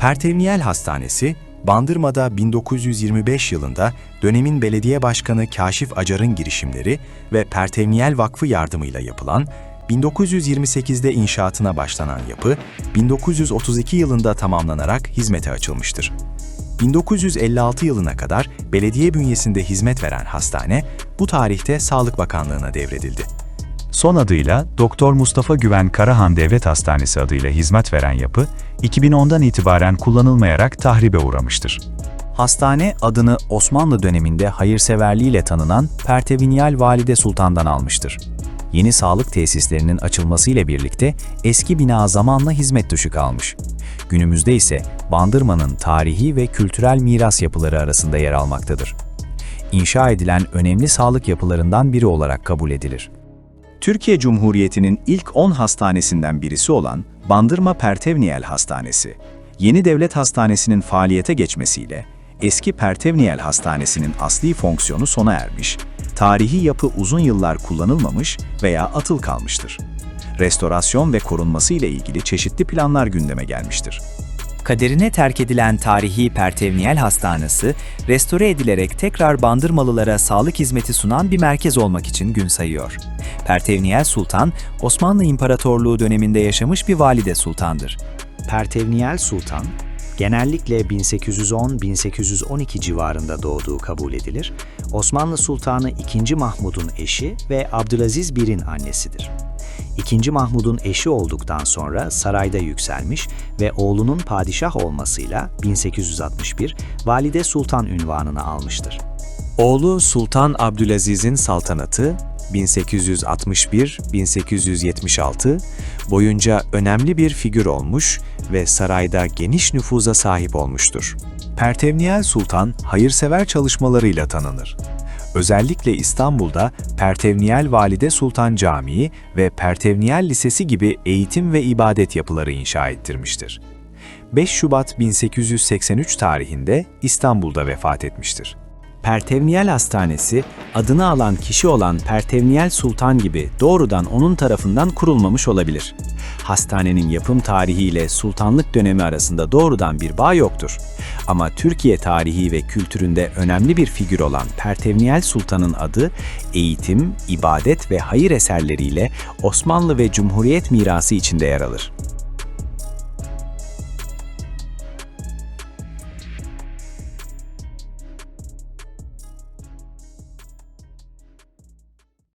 Pertevniyel Hastanesi, Bandırma'da 1925 yılında dönemin belediye başkanı Kaşif Acar'ın girişimleri ve Pertevniyel Vakfı yardımıyla yapılan, 1928'de inşaatına başlanan yapı, 1932 yılında tamamlanarak hizmete açılmıştır. 1956 yılına kadar belediye bünyesinde hizmet veren hastane, bu tarihte Sağlık Bakanlığı'na devredildi. Son adıyla Doktor Mustafa Güven Karahan Devlet Hastanesi adıyla hizmet veren yapı, 2010'dan itibaren kullanılmayarak tahribe uğramıştır. Hastane adını Osmanlı döneminde hayırseverliğiyle tanınan Pertevinyal Valide Sultan'dan almıştır. Yeni sağlık tesislerinin açılmasıyla birlikte eski bina zamanla hizmet dışı kalmış. Günümüzde ise Bandırma'nın tarihi ve kültürel miras yapıları arasında yer almaktadır. İnşa edilen önemli sağlık yapılarından biri olarak kabul edilir. Türkiye Cumhuriyeti'nin ilk 10 hastanesinden birisi olan Bandırma Pertevniyel Hastanesi, yeni devlet hastanesinin faaliyete geçmesiyle eski Pertevniyel Hastanesi'nin asli fonksiyonu sona ermiş, tarihi yapı uzun yıllar kullanılmamış veya atıl kalmıştır. Restorasyon ve korunması ile ilgili çeşitli planlar gündeme gelmiştir. Kaderine terk edilen tarihi Pertevniyel Hastanesi, restore edilerek tekrar Bandırmalılara sağlık hizmeti sunan bir merkez olmak için gün sayıyor. Pertevniyel Sultan, Osmanlı İmparatorluğu döneminde yaşamış bir valide sultandır. Pertevniyel Sultan, genellikle 1810-1812 civarında doğduğu kabul edilir. Osmanlı Sultanı II. Mahmud'un eşi ve Abdülaziz Bir'in annesidir. II. Mahmud'un eşi olduktan sonra sarayda yükselmiş ve oğlunun padişah olmasıyla 1861 Valide Sultan ünvanını almıştır. Oğlu Sultan Abdülaziz'in saltanatı 1861-1876 boyunca önemli bir figür olmuş ve sarayda geniş nüfuza sahip olmuştur. Pertevniyel Sultan hayırsever çalışmalarıyla tanınır. Özellikle İstanbul'da Pertevniyel Valide Sultan Camii ve Pertevniyel Lisesi gibi eğitim ve ibadet yapıları inşa ettirmiştir. 5 Şubat 1883 tarihinde İstanbul'da vefat etmiştir. Pertevniyel Hastanesi, adını alan kişi olan Pertevniyel Sultan gibi doğrudan onun tarafından kurulmamış olabilir. Hastanenin yapım tarihiyle sultanlık dönemi arasında doğrudan bir bağ yoktur. Ama Türkiye tarihi ve kültüründe önemli bir figür olan Pertevniyel Sultan'ın adı, eğitim, ibadet ve hayır eserleriyle Osmanlı ve Cumhuriyet mirası içinde yer alır.